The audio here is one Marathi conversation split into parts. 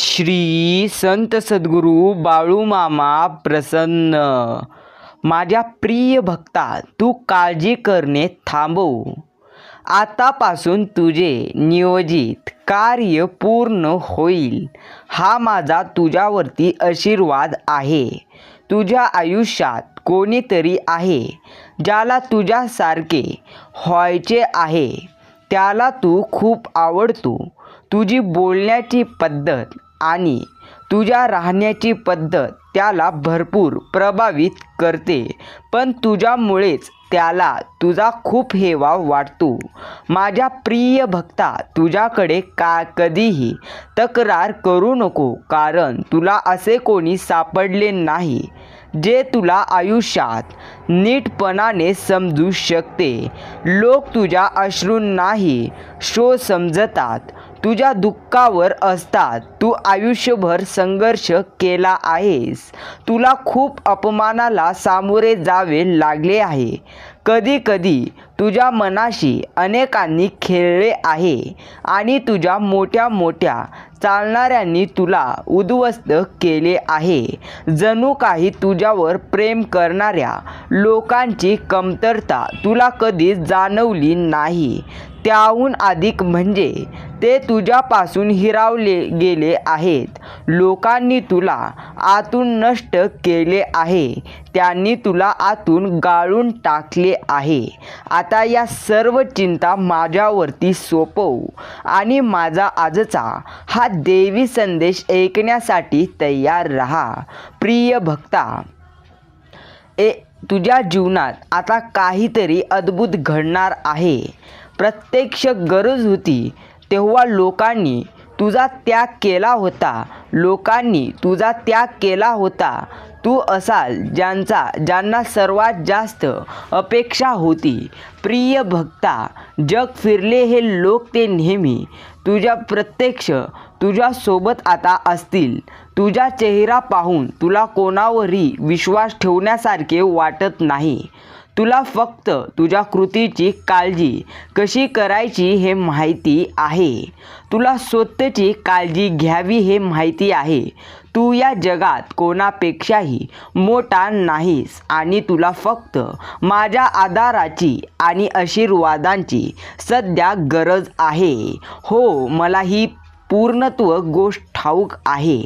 श्री संत सद्गुरू बाळूमामा प्रसन्न. माझ्या प्रिय भक्ता तू काळजी करणे थांबव. आतापासून तुझे नियोजित कार्य पूर्ण होईल. हा माझा तुझ्यावरती आशीर्वाद आहे. तुझ्या आयुष्यात कोणीतरी आहे ज्याला तुझ्यासारखे व्हायचे आहे. त्याला तू खूप आवडतो. तुझी बोलण्याची पद्धत आणि तुझ्या राहण्याची पद्धत त्याला भरपूर प्रभावित करते. पण तुझ्यामुळेच त्याला तुझा खूप हेवा वाटतो. माझ्या प्रिय भक्ता तुझ्याकडे का कधीही तक्रार करू नको कारण तुला असे कोणी सापडले नाही जे तुला आयुष्यात नीटपणाने समजू शकते. लोक तुझ्या अश्रूंनाही शो समजतात. तुझ्या दुःखावर असता. तू आयुष्यभर संघर्ष केला आहेस. तुला खूप अपमानाला सामोरे जावे लागले आहे. कधी कधी तुझ्या मनाशी अनेकांनी खेळले आहे आणि तुझ्या मोठ्या मोठ्या चालणाऱ्यांनी तुला उद्ध्वस्त केले आहे. जणू काही तुझ्यावर प्रेम करणाऱ्या लोकांची कमतरता तुला कधीच जाणवली नाही. त्याहून अधिक म्हणजे ते तुझ्यापासून हिरावले गेले आहेत. लोकांनी तुला आतून नष्ट केले आहे. त्यांनी तुला आतून गाळून टाकले आहे. आता या सर्व चिंता माझ्यावरती सोपव आणि माझा आजचा हा देवी संदेश ऐकण्यासाठी तयार रहा. प्रिय भक्ता ए तुझ्या जीवनात आता काहीतरी अद्भुत घडणार आहे. प्रत्यक्ष गरज होती तेव्हा लोकांनी तुझा त्याग केला होता. लोकांनी तुझा त्याग केला होता. तू असाल ज्यांचा ज्यांना सर्वात जास्त अपेक्षा होती. प्रिय भक्ता जग फिरले हे लोक ते नेहमी तुझ्या प्रत्यक्ष तुझ्यासोबत आता असतील. तुझा चेहरा पाहून तुला कोणावरही विश्वास ठेवण्यासारखे वाटत नाही. तुला फक्त तुझ्या कृतीची काळजी कशी करायची हे माहिती आहे. तुला स्वतःची काळजी घ्यावी हे माहिती आहे. तू या जगात कोणापेक्षाही मोठा नाहीस आणि तुला फक्त माझ्या आधाराची आणि आशीर्वादांची सध्या गरज आहे. हो मला ही पूर्णत्व गोष्ट ठाऊक आहे.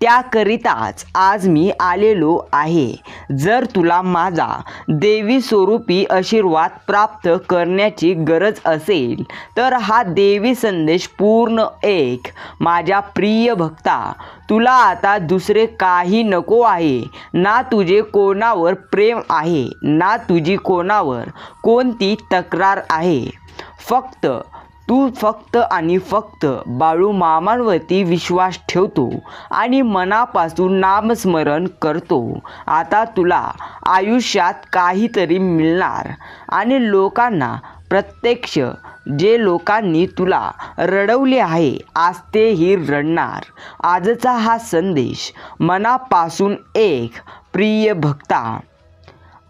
त्याकरिताच आज मी आलेलो आहे. जर तुला माझा देवी स्वरूपी आशीर्वाद प्राप्त करण्याची गरज असेल तर हा देवी संदेश पूर्ण एक. माझ्या प्रिय भक्ता तुला आता दुसरे काही नको आहे. ना तुझे कोणावर प्रेम आहे ना तुझी कोणावर कोणती तक्रार आहे. फक्त तू फक्त आणि फक्त बाळू मामांवरती विश्वास ठेवतो आणि मनापासून नामस्मरण करतो. आता तुला आयुष्यात काहीतरी मिळणार आणि लोकांना प्रत्यक्ष जे लोकांनी तुला रडवले आहे आज तेही रडणार. आजचा हा संदेश मनापासून एक प्रिय भक्ता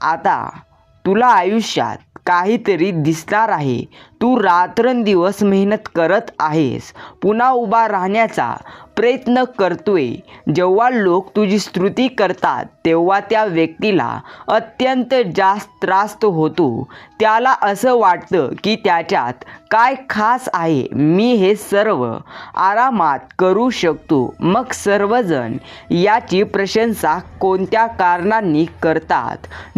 आता तुला आयुष्यात काहीतरी दिसणार आहे. तू रात्रंदिवस मेहनत करत आहेस. पुन्हा उभा राहण्याचा प्रयत्न करतोय. जेव्हा लोक तुझी स्तुती करतात तेव्हा त्या व्यक्तीला अत्यंत जास्त त्रास होतो. त्याला असं वाटतं की त्याच्यात काय खास आहे. मी हे सर्व आरामात करू शकतो. मग सर्वजण याची प्रशंसा कोणत्या कारणांनी करतात?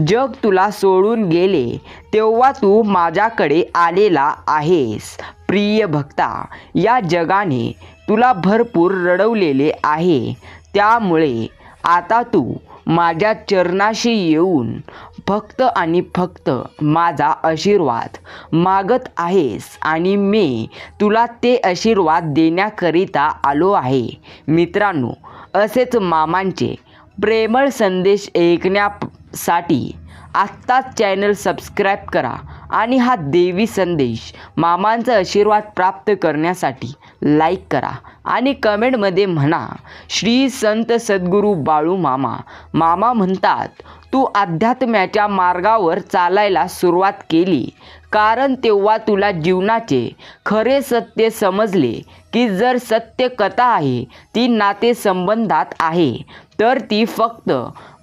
जग तुला सोडून गेले तेव्हा तू माझ्याकडे आलेला आहेस प्रिय भक्ता. या जगाने तुला भरपूर रडवलेले आहे. त्यामुळे आता तू माझ्या चरणाशी येऊन फक्त आणि फक्त माझा आशीर्वाद मागत आहेस आणि मी तुला ते आशीर्वाद देण्याकरिता आलो आहे. मित्रांनो असेच मामांचे प्रेमळ संदेश ऐकण्यासाठी आत्ताच चॅनल सबस्क्राईब करा आणि हा देवी संदेश मामांचा आशीर्वाद प्राप्त करण्यासाठी लाईक करा आणि कमेंटमध्ये म्हणा श्री संत सद्गुरू बाळू मामा. मामा म्हणतात तू अध्यात्म्याच्या मार्गावर चालायला सुरुवात केली कारण तेव्हा तुला जीवनाचे खरे सत्य समजले की जर सत्य कथा आहे ती नातेसंबंधात आहे. तर ती फक्त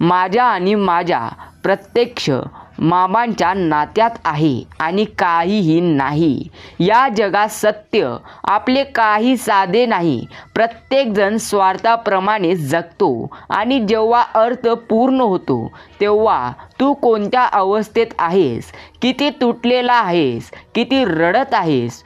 माझ्या आणि माझ्या प्रत्यक्ष मामांच्या नात्यात आहे आणि काहीही नाही. या जगात सत्य आपले काही साधे नाही. प्रत्येकजण स्वार्थाप्रमाणे जगतो आणि जेव्हा अर्थ पूर्ण होतो तेव्हा तू कोणत्या अवस्थेत आहेस? किती तुटलेला आहेस? किती रडत आहेस?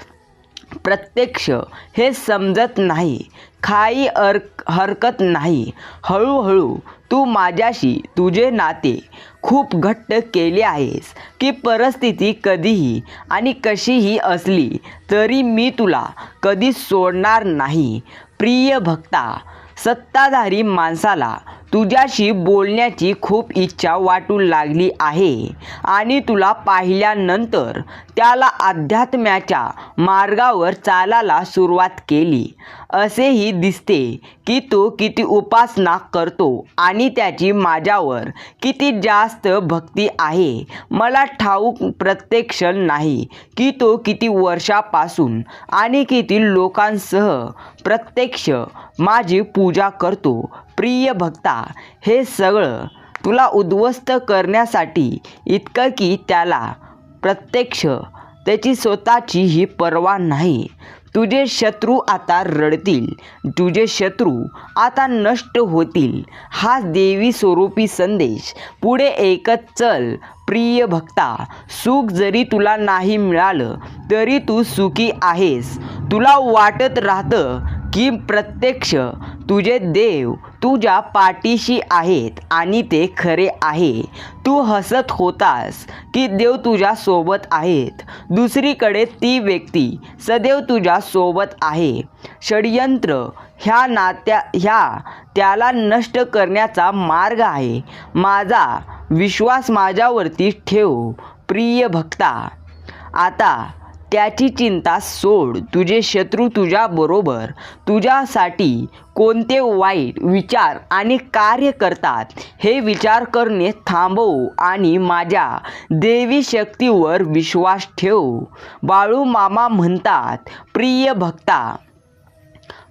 प्रत्यक्ष हे समजत नाही. काही अर हरकत नाही. हळूहळू तू माझ्याशी तुझे नाते खूप घट्ट केले आहेस की परिस्थिती कधीही आणि कशीही असली तरी मी तुला कधी सोडणार नाही. प्रिय भक्ता सत्ताधारी माणसाला तुझ्याशी बोलण्याची खूप इच्छा वाटू लागली आहे. आणि तुला पाहिल्यानंतर त्याला अध्यात्म्याच्या मार्गावर चालायला सुरुवात केली. असेही दिसते की तो किती उपासना करतो आणि त्याची माझ्यावर किती जास्त भक्ती आहे. मला ठाऊक प्रत्यक्ष नाही की तो किती वर्षापासून आणि किती लोकांसह प्रत्यक्ष माझी पूजा करतो. प्रिय भक्ता हे सगळं तुला उद्ध्वस्त करण्यासाठी इतकं की त्याला प्रत्यक्ष त्याची स्वतःची ही पर्वा नाही. तुझे शत्रू आता रडतील तुझे शत्रू आता नष्ट होतील. हा देवी स्वरूपी संदेश. पुढे एकच चल प्रिय भक्ता. सुख जरी तुला नाही मिळालं तरी तू सुखी आहेस. तुला वाटत राहतं की प्रत्यक्ष तुझे देव तुझ्या पाठीशी आहेत आणि ते खरे आहे. तू हसत होतास की देव तुझ्या सोबत आहेत. दुसरीकडे ती व्यक्ती सदैव तुझ्या सोबत आहे. षडयंत्र ह्या नात्या ह्या त्याला नष्ट करण्याचा मार्ग आहे. माझा विश्वास माझ्यावरती ठेव प्रिय भक्ता. आता त्याची चिंता सोड. तुझे शत्रू तुझ्याबरोबर तुझ्यासाठी कोणते वाईट विचार आणि कार्य करतात हे विचार करणे थांबव आणि माझ्या देवी शक्तीवर विश्वास ठेव. बाळू मामा म्हणतात प्रिय भक्ता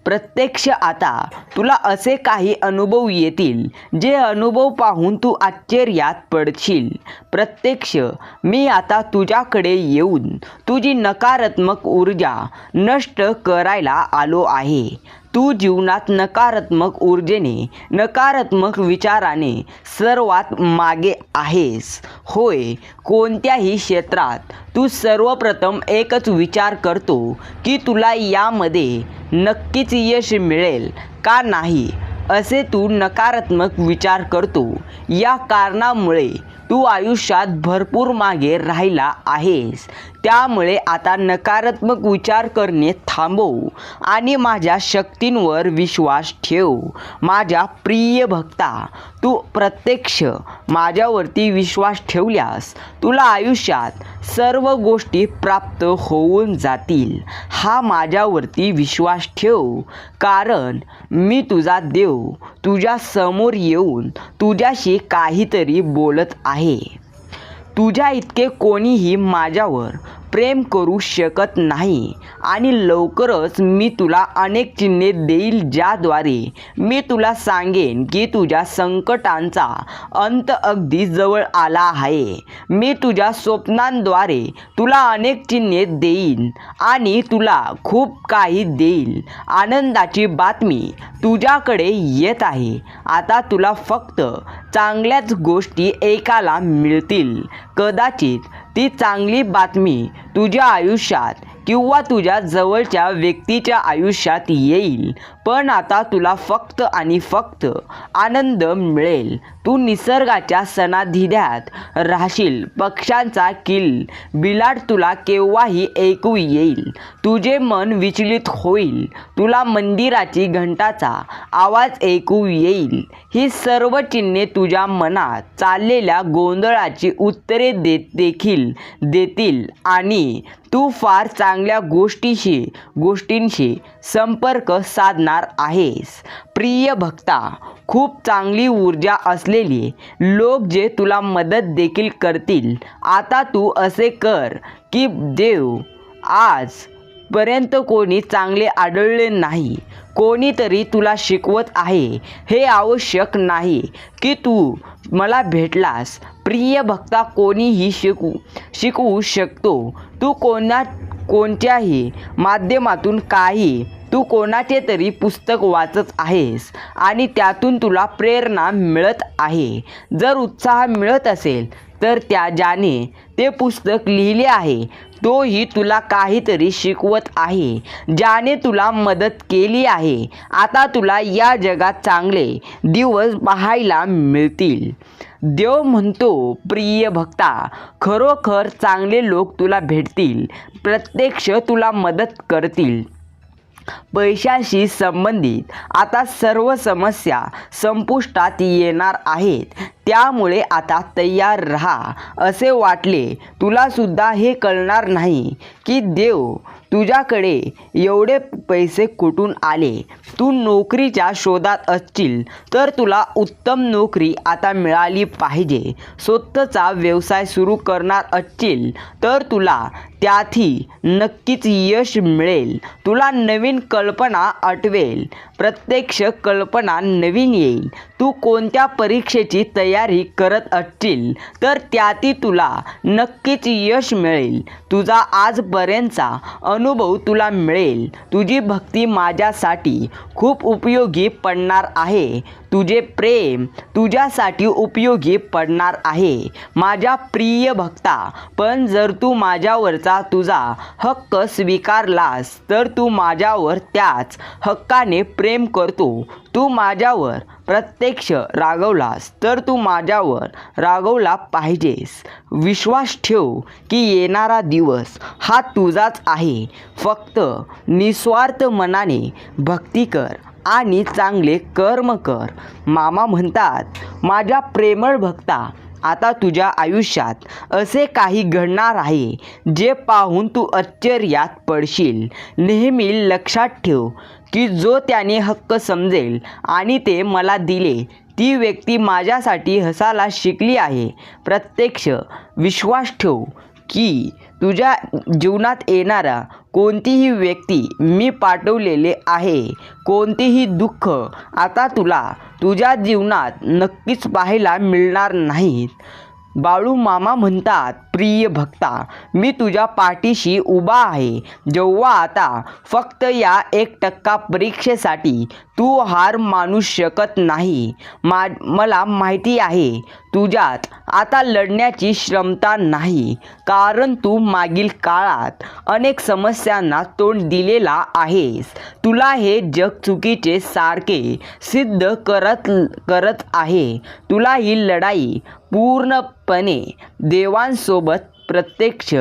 प्रत्यक्ष आता तुला असे काही अनुभव येतील जे अनुभव पाहून तू आश्चर्यात पडशील. प्रत्यक्ष मी आता तुझ्याकडे येऊन तुझी नकारात्मक ऊर्जा नष्ट करायला आलो आहे. तू जीवनात नकारात्मक ऊर्जेने नकारात्मक विचाराने सर्वात मागे आहेस. होय कोणत्याही क्षेत्रात तू सर्वप्रथम एकच विचार करतो की तुला यामध्ये नक्कीच यश मिळेल का नाही असे तू नकारात्मक विचार करतो. या कारणामुळे तू आयुष्यात भरपूर मागे राहिला आहेस. त्यामुळे आता नकारात्मक विचार करणे थांबव आणि माझ्या शक्तींवर विश्वास ठेव. माझ्या प्रिय भक्ता तू प्रत्यक्ष माझ्यावरती विश्वास ठेवल्यास तुला आयुष्यात सर्व गोष्टी प्राप्त होऊन जातील. हा माझ्यावरती विश्वास ठेव कारण मी तुझा देव तुझ्या समोर येऊन तुझ्याशी काहीतरी बोलत आहे. तुझ्या इतके कोणीही माझ्यावर प्रेम करू शकत नाही. आणि लवकरच मी तुला अनेक चिन्हे देईल ज्याद्वारे मी तुला सांगेन की तुझ्या संकटांचा अंत अगदी जवळ आला आहे. मी तुझ्या स्वप्नांद्वारे तुला अनेक चिन्हे देईन आणि तुला खूप काही देईल. आनंदाची बातमी तुझ्याकडे येत आहे. आता तुला फक्त चांगल्याच गोष्टी ऐकायला मिळतील. कदाचित ती चांगली बातमी तुझ्या आयुष्यात किंवा तुझ्या जवळच्या व्यक्तीच्या आयुष्यात येईल. पण आता तुला फक्त आणि फक्त आनंद मिळेल. तू निसर्गाच्या सणाधिध्यात राहशील. पक्ष्यांचा किल. बिलाट तुला केव्हाही ऐकू येईल. तुझे मन विचलित होईल. तुला मंदिराची घंटाचा आवाज ऐकू येईल. ही सर्व चिन्हे तुझ्या मनात चाललेल्या गोंधळाची उत्तरे देत देखील देतील आणि तू फार चांगल्या गोष्टीशी गोष्टींशी संपर्क साधणार आहेस. प्रिय भक्ता खूप चांगली ऊर्जा असलेली लोक जे तुला मदत देखील करतील आता तू असे कर की देव आजपर्यंत कोणी चांगले आढळले नाही. कोणीतरी तुला शिकवत आहे. हे आवश्यक नाही की तू मला भेटलास. प्रिय भक्ता कोणीही शिकू शिकवू शकतो. तू कोणा कोणत्याही माध्यमातून काही तू कोणाचे तरी पुस्तक वाचत आहेस आणि त्यातून तुला प्रेरणा मिळत आहे. जर उत्साह मिळत असेल तर त्या ज्याने ते पुस्तक लिहिले आहे. तोही तुला काहीतरी शिकवत आहे ज्याने तुला मदत केली आहे. आता तुला या जगात चांगले दिवस पाहायला मिळतील. देव म्हणतो प्रिय भक्ता खरोखर चांगले लोक तुला भेटतील. प्रत्यक्ष तुला मदत करतील. पैशाशी संबंधित. आता सर्व समस्या संपुष्टात येणार आहेत. त्यामुळे आता तयार राहा. असे वाटले तुला सुद्धा हे कळणार नाही की देव तुझ्याकडे एवढे पैसे कुठून आले? तू नोकरीच्या शोधात असशील तर तुला उत्तम नोकरी आता मिळाली पाहिजे. स्वतःचा व्यवसाय सुरू करणार असशील तर तुला त्यातही नक्कीच यश मिळेल. तुला नवीन कल्पना आठवेल. प्रत्यक्ष कल्पना नवीन येईल. तू कोणत्या परीक्षेची तयारी करत असशील तर त्यातही तुला नक्कीच यश मिळेल. तुझा आजपर्यंतचा अनुभव तुला मिळेल. तुझी भक्ती माझ्यासाठी खूप उपयोगी पडणार आहे. तुझे प्रेम तुझ्यासाठी उपयोगी पडणार आहे. माझ्या प्रिय भक्ता पण जर तू माझ्यावरचा तुझा हक्क स्वीकारलास तर तू माझ्यावर त्याच हक्काने प्रेम करतो. तू माझ्यावर प्रत्यक्ष रागवलास तर तू माझ्यावर रागवला पाहिजेस. विश्वास ठेव की येणारा दिवस हा तुझाच आहे. फक्त निस्वार्थ मनाने भक्ती कर. आणि चांगले कर्म कर. मामा म्हणतात माझ्या प्रेमळ भक्ता आता तुझ्या आयुष्यात असे काही घडणार आहे जे पाहून तू आश्चर्यात पडशील. नेहमी लक्षात ठेव की जो त्याने हक्क समजेल आणि ते मला दिले ती व्यक्ती माझ्यासाठी हसायला शिकली आहे. प्रत्यक्ष विश्वास ठेव की तुझ्या जीवनात येणारा कोणतीही व्यक्ती मी पाठवलेले आहे. कोणतेही दुःख आता तुला तुझ्या जीवनात नक्कीच पाहायला मिळणार नाहीत. बाळू मामा म्हणतात प्रिय भक्ता मी तुझ्या पाठीशी उभा आहे. जेव्हा आता फक्त या एक टक्का परीक्षेसाठी तू हार मानू शकत नाही मा मला माहिती आहे तुझ्यात आता लढण्याची क्षमता नाही कारण तू मागील काळात अनेक समस्यांना तोंड दिलेला आहेस. तुला हे जग चुकीचे सारखे सिद्ध करत करत आहे. तुला ही लढाई पूर्णपणे देवांसोबत प्रत्यक्ष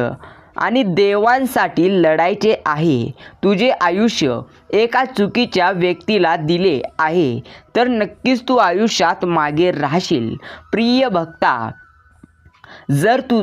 आणि देवांसाठी लढायचे आहे. तुझे आयुष्य एका चुकीच्या व्यक्तीला दिले आहे. तर नक्कीच तू आयुष्यात मागे राहशील. प्रिय भक्ता जर तू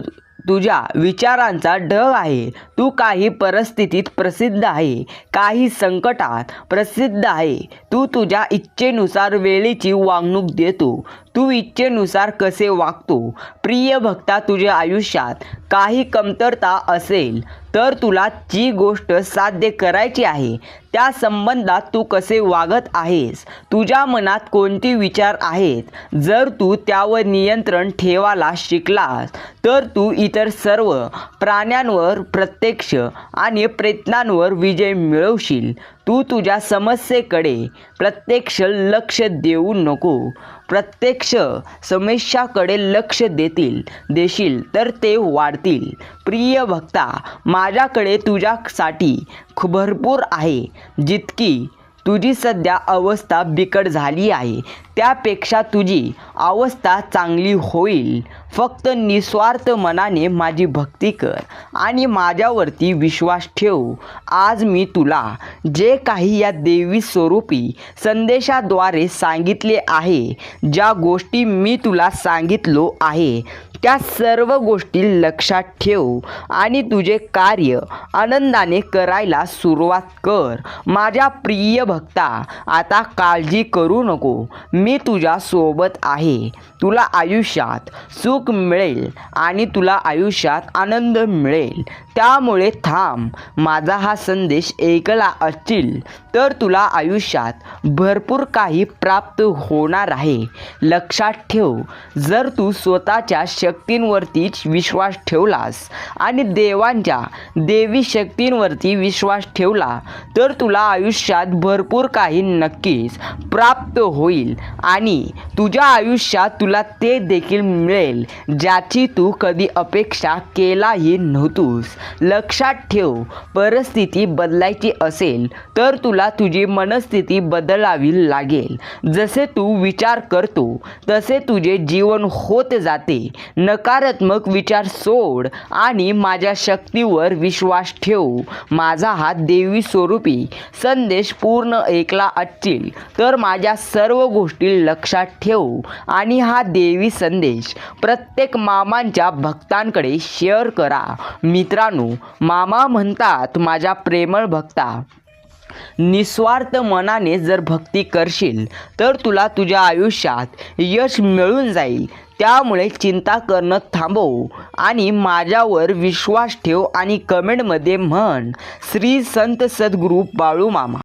तुझ्या विचारांचा ढग आहे तू काही परिस्थितीत प्रसिद्ध आहे काही संकटात प्रसिद्ध आहे तू तुझ्या इच्छेनुसार वेळेची वागणूक देतो. तू इच्छेनुसार कसे वागतो? प्रिय भक्ता तुझ्या आयुष्यात काही कमतरता असेल तर तुला जी गोष्ट साध्य करायची आहे. त्या संबंधात तू कसे वागत आहेस? तुझ्या मनात कोणते विचार आहेत? जर तू त्यावर नियंत्रण ठेवायला शिकलास तर तू इतर सर्व प्राण्यांवर प्रत्यक्ष आणि प्रयत्नांवर विजय मिळवशील. तू तुझ्या समस्येकडे प्रत्यक्ष लक्ष देऊ नको. प्रत्यक्ष समस्याकडे लक्ष देतील देशील तर ते वाढतील. प्रिय भक्ता माझ्याकडे तुझ्यासाठी भरपूर आहे जितकी तुझी सध्या अवस्था बिकट झाली आहे. त्यापेक्षा तुझी अवस्था चांगली होईल. फक्त निस्वार्थ मनाने माझी भक्ती कर आणि माझ्यावरती विश्वास ठेव. आज मी तुला जे काही या देवी स्वरूपी संदेशाद्वारे सांगितले आहे ज्या गोष्टी मी तुला सांगितलो आहे त्या सर्व गोष्टी लक्षात ठेव आणि तुझे कार्य आनंदाने करायला सुरुवात कर. माझ्या प्रिय भक्ता आता काळजी करू नको. मी तुझ्या सोबत आहे. तुला आयुष्यात सुख मिळेल आणि तुला आयुष्यात आनंद मिळेल. त्यामुळे थांब. माझा हा संदेश ऐकला असतील तर तुला आयुष्यात भरपूर काही प्राप्त होणार आहे. लक्षात ठेव. जर तू स्वतःच्या शक्तींवरतीच विश्वास ठेवलास आणि देवांच्या देवी शक्तींवरती विश्वास ठेवला तर तुला आयुष्यात भरपूर काही नक्कीच प्राप्त होईल आणि तुझ्या आयुष्यात तुला ते देखील मिळेल ज्याची तू कधी अपेक्षा केलाही नव्हतोस. लक्षात ठेव परिस्थिती बदलायची असेल तर तुला तुझी मनस्थिती बदलावी लागेल. जसे तू विचार करतो तसे तुझे जीवन होत जाते. नकारात्मक विचार सोड आणि माझ्या शक्तीवर विश्वास ठेव. माझा हा देवी स्वरूपी संदेश पूर्ण ऐकला असतील तर माझ्या सर्व गोष्टी लक्षात ठेव आणि हा हा देवी संदेश. प्रत्येक मामांच्या भक्तांकडे शेअर करा. मित्रांनो मामा म्हणतात माझ्या प्रेमळ भक्ता निस्वार्थ मनाने जर भक्ती करशील तर तुला तुझ्या आयुष्यात यश मिळून जाईल. त्यामुळे चिंता करणं थांबव आणि माझ्यावर विश्वास ठेव आणि कमेंटमध्ये म्हण श्री संत सद्गुरू बाळू मामा